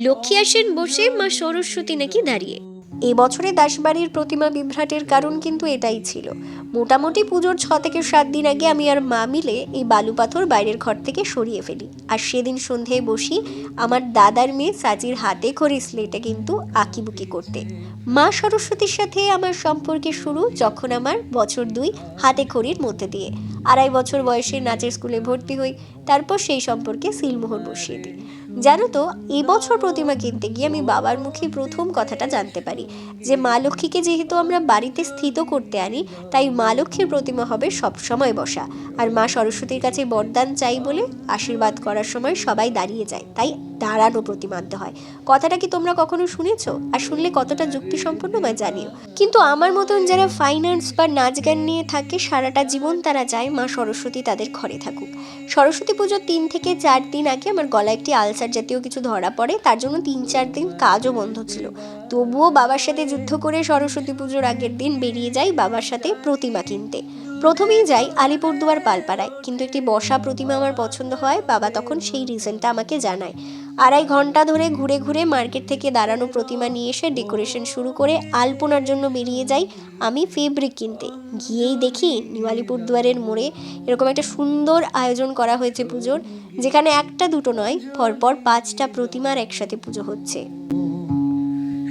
লক্ষ্মী আসেন বসে মা সরস্বতী নাকি দাঁড়িয়ে। এই বছরে দাসবাড়ির প্রতিমা বিভ্রাটের কারণ কিন্তু এটাই ছিল। মোটামুটি পুজোর ছ থেকে সাত দিন আগে আমি আর মা মিলে এই বালু পাথর বাইরের ঘর থেকে সরিয়ে ফেলি। আর সেদিন সন্ধ্যায় বসি আমার দাদার মেয়ে সাজির হাতে করে স্লেটে কিন্তু আঁকিবুকি করতে। মা সরস্বতীর সাথে আমার সম্পর্কে শুরু যখন আমার বছর দুই হাতে খড়ির মধ্যে দিয়ে। আড়াই বছর বয়সে নাচের স্কুলে ভর্তি হই, তারপর সেই সম্পর্কে সিলমোহর বসিয়ে দিই। জানো তো এবছর প্রতিমা কিনতে গিয়ে আমি বাবার মুখে প্রথম কথাটা জানতে পারি যে মা লক্ষ্মীকে যেহেতু আমরা বাড়িতে স্থিত করতে আনি, তাই মা লক্ষ্মীর প্রতিমা হবে সবসময় বসা। আর মা সরস্বতীর কাছে বরদান চাই বলে আশীর্বাদ করার সময় সবাই দাঁড়িয়ে যায়, তাই দাঁড়ানো প্রতিমা আনতে হয়। কথাটা কি তোমরা কখনো শুনেছো? আর শুনলে কতটা যুক্তিসম্পন্ন বা জানিও? কিন্তু আমার মতন যারা ফাইন্যান্স বা নাচ গান নিয়ে থাকে, সারাটা জীবন তারা চায় মা সরস্বতী তাদের ঘরে থাকুক। সরস্বতী পুজোর তিন থেকে চার দিন আগে আমার গলায় একটি আলসার জাতীয় কিছু ধরা পড়ে, তার জন্য তিন চার দিন কাজও বন্ধ ছিল। তবুও বাবার সাথে যুদ্ধ করে সরস্বতী পুজোর আগের দিন বেরিয়ে যাই বাবার সাথে প্রতিমা কিনতে। প্রথমেই যাই আলিপুরদুয়ার পালপাড়ায়, কিন্তু একটি বসা প্রতিমা আমার পছন্দ হয়, বাবা তখন সেই রিজনটা আমাকে জানায়। আড়াই ঘণ্টা ধরে ঘুরে ঘুরে মার্কেট থেকে দাঁড়ানো প্রতিমা নিয়ে এসে ডেকোরেশন শুরু করে আলপনার জন্য বেরিয়ে যাই আমি ফেব্রিক কিনতে। গিয়েই দেখি নিউ আলিপুরদুয়ারের মোড়ে এরকম একটা সুন্দর আয়োজন করা হয়েছে পুজোর, যেখানে একটা দুটো নয়, পরপর পাঁচটা প্রতিমার একসাথে পুজো হচ্ছে।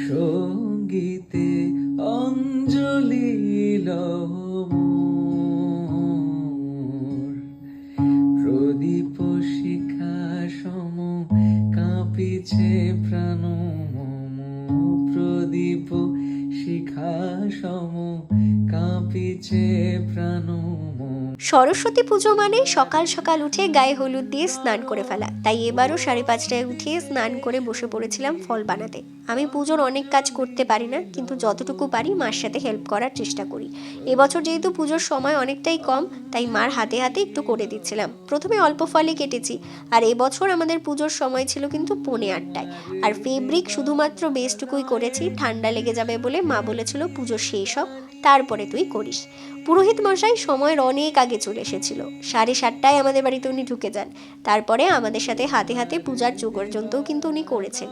সঙ্গীতে অঞ্জলি লহমোর প্রদীপ শিখা সম কাঁপিছে প্রাণ সরস্বতী পুজো মানে সকাল সকাল উঠে গায়ে হলুদ দিয়ে স্নান করে ফেলা। তাই এবারও সাড়ে পাঁচটায় উঠে স্নান করে বসে পড়েছিলাম ফল বানাতে। আমি পুজোর অনেক কাজ করতে পারি না, কিন্তু যতটুকু পারি মার সাথে হেল্প করার চেষ্টা করি। এবছর যেহেতু পুজোর সময় অনেকটাই কম, তাই মার হাতে হাতে একটু করে দিচ্ছিলাম। প্রথমে অল্প ফলই কেটেছি, আর এবছর আমাদের পুজোর সময় ছিল কিন্তু পৌনে আটটায়। আর ফেব্রিক শুধুমাত্র বেসটুকুই করেছি, ঠান্ডা লেগে যাবে বলে মা বলেছিল পুজো শেষ হোক। তারপরে তুই করিস। পুরোহিত মশাই সময়ের অনেক আগে চলে এসেছিল। সাড়ে সাতটায় আমাদের বাড়িতে উনি ঢুকে যান। তারপরে আমাদের সাথে হাতে হাতে পূজার যোগ পর্যন্তও কিন্তু উনি করেছেন।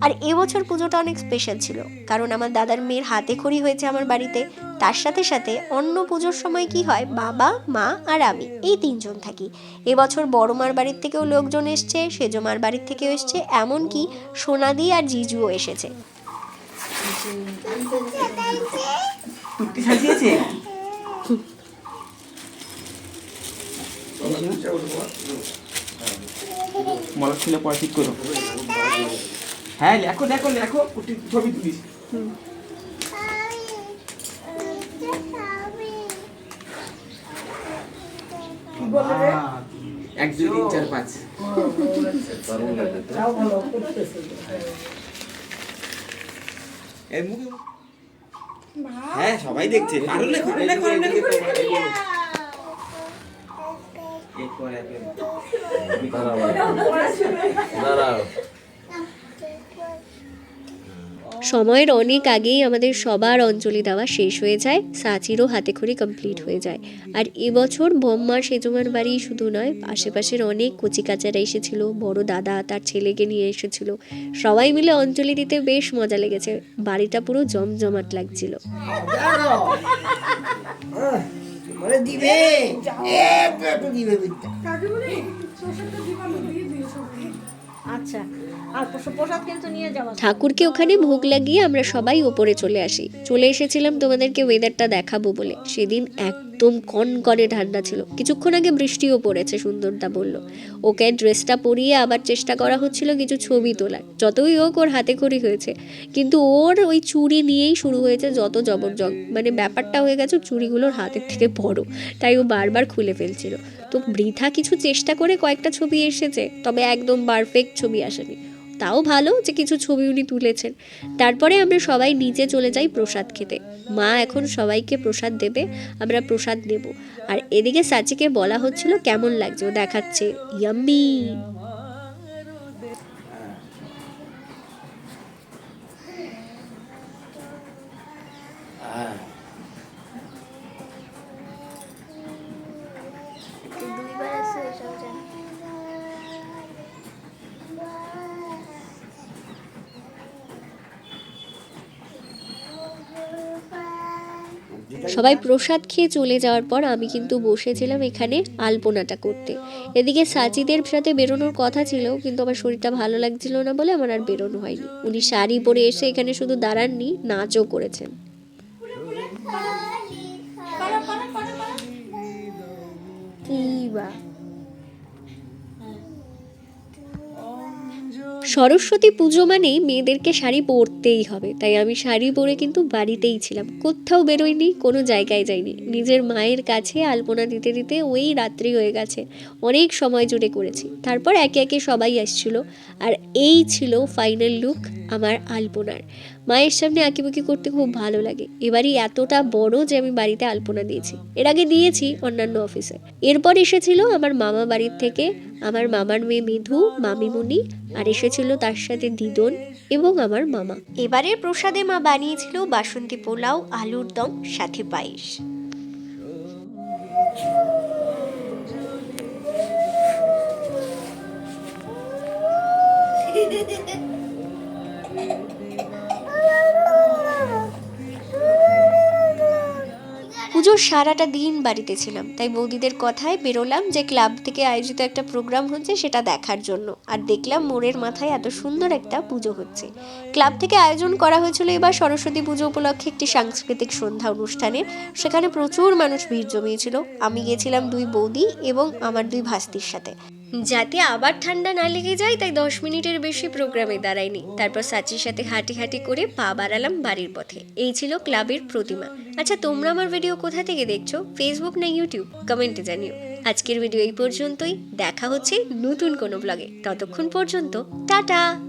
আর এবছর পুজোটা অনেক স্পেশাল ছিল। কারণ আমার দাদার মেয়ের হাতে খড়ি হয়েছে আমার বাড়িতে। তার সাথে সাথে অন্য পুজোর সময় কি হয়? বাবা, মা আর আমি এই তিনজন থাকি। এবছর বড় মার বাড়ির থেকেও লোকজন এসছে, সেজো মার বাড়ির থেকেও এসছে, এমনকি সোনাদি আর জিজুও এসেছে। কুর্তি সাজিয়েছে মলা ছিল পরে ঠিক করো। হ্যাঁ লেখো লেখো লেখো কুর্তি ছবি তুলিস। এক দুই তিন চার পাঁচ। এর মুখে হ্যাঁ সবাই দেখছে। পারুল লেখো লেখো লেখো একের দাঁড়াও। সময়ের অনেক আগেই আমাদের সবার অঞ্জলি দেওয়া শেষ হয়ে যায় সাচিরও হাতে খড়ি কমপ্লিট হয়ে যায়। আর এবছর বম্মার সেজমার বাড়ি শুধু নয় আশেপাশের অনেক কচিকাচারা এসেছিল বড় দাদা তার ছেলেকে নিয়ে এসেছিল। সবাই মিলে অঞ্জলি দিতে বেশ মজা লেগেছে বাড়িটা পুরো জমজমাট লাগছিল। দিবে? একটু দিবে বিদ্যা আচ্ছা ঠাকুরকে ওখানে ভোগ লাগিয়ে আমরা সবাই ওপরে চলে আসি। চলে এসেছিলাম তোমাদেরকে ওয়েদারটা দেখাবো বলে। সেদিন একদম কনকনে ঠান্ডা ছিল। কিছুক্ষণ আগে বৃষ্টিও পড়েছে, সুন্দরদা বলল। ওকে ড্রেসটা পরিয়ে আবার চেষ্টা করা হচ্ছিল কিছু ছবি তোলার। যতই হোক ওর হাতে খড়ি হয়েছে। কিন্তু ওর ওই চুড়ি নিয়েই শুরু হয়েছে যত জবরজং মানে ব্যাপারটা হয়ে গেছে, চুড়িগুলোর হাতের থেকে বড়। তাই ও বারবার খুলে ফেলছিল। তো বৃথা কিছু চেষ্টা করে কয়েকটা ছবি এসেছে, তবে একদম পারফেক্ট ছবি আসেনি। তাও ভালো যে কিছু ছবি উনি তুলেছেন। তারপরে আমরা সবাই নিচে চলে যাই প্রসাদ খেতে। মা এখন সবাইকে প্রসাদ দেবে, আমরা প্রসাদ নেব। আর এদিকে সাচিকে বলা হচ্ছিল কেমন লাগছে, ও দেখাচ্ছে। ইয়াম্মি সবাই প্রসাদ খেয়ে চলে যাওয়ার পর আমি কিন্তু বসেছিলাম এখানে আলপনাটা করতে। এদিকে সাচিদের সাথে বেরোনোর কথা ছিল কিন্তু আমার শরীরটা ভালো লাগছিল না বলে আমার আর বেরোনো হয়নি। উনি শাড়ি পরে এসে এখানে শুধু দাঁড়াননি নাচও করেছেন। কি বা। সরস্বতী পুজো মানেই মেয়েদেরকে শাড়ি পরতেই হবে। তাই আমি শাড়ি পরে কিন্তু বাড়িতেই ছিলাম। কোথাও বেরোয়নি, কোনো জায়গায় যাইনি। নিজের মায়ের কাছে আলপনা দিতে দিতে ওই রাত্রি হয়ে গেছে। অনেক সময় জুড়ে করেছি। তারপর একে একে সবাই আসছিল। আর এই ছিল ফাইনাল লুক আমার আলপনার। মায়ের সামনে আঁকিবুকি করতে খুব ভালো লাগে। এবারই এতটা বড় যে আমি বাড়িতে আলপনা দিয়েছি। এর আগে দিয়েছি অন্যান্য অফিসে। এরপর এসেছিল আমার মামা বাড়ির থেকে আমার মামার মেয়ে মিধু মামিমুনি আর এসেছিল তার সাথে দিদন এবং আমার মামা। এবারের প্রসাদে মা বানিয়েছিল বাসন্তী পোলাও, আলুর দম, সাথে পায়েস। পুজোর সারাটা দিন বাড়িতে ছিলাম। তাই বৌদিদের কথায় বেরোলাম যে ক্লাব থেকে আয়োজিত একটা প্রোগ্রাম হচ্ছে সেটা দেখার জন্য। আর দেখলাম মোড়ের মাথায় এত সুন্দর একটা পুজো হচ্ছে। ক্লাব থেকে আয়োজন করা হয়েছিল এবার সরস্বতী পুজো উপলক্ষে একটি সাংস্কৃতিক সন্ধ্যা অনুষ্ঠানে। সেখানে প্রচুর মানুষ ভিড় জমিয়েছিল। আমি গিয়েছিলাম দুই বৌদি এবং আমার দুই ভাস্তির সাথে। যাতে আবার ঠান্ডা না লেগে যায়, তাই দশ মিনিটের বেশি প্রোগ্রামে দাঁড়ায়নি। তারপর সাচির সাথে হাঁটি হাঁটি করে পা বাড়ালাম বাড়ির পথে। এই ছিল ক্লাবের প্রতিমা। আচ্ছা তোমরা আমার ভিডিও কোথা থেকে দেখছ? ফেসবুক না ইউটিউব কমেন্টে জানিও। আজকের ভিডিও এই পর্যন্তই। দেখা হচ্ছে নতুন কোনো ব্লগে ততক্ষণ পর্যন্ত, টাটা!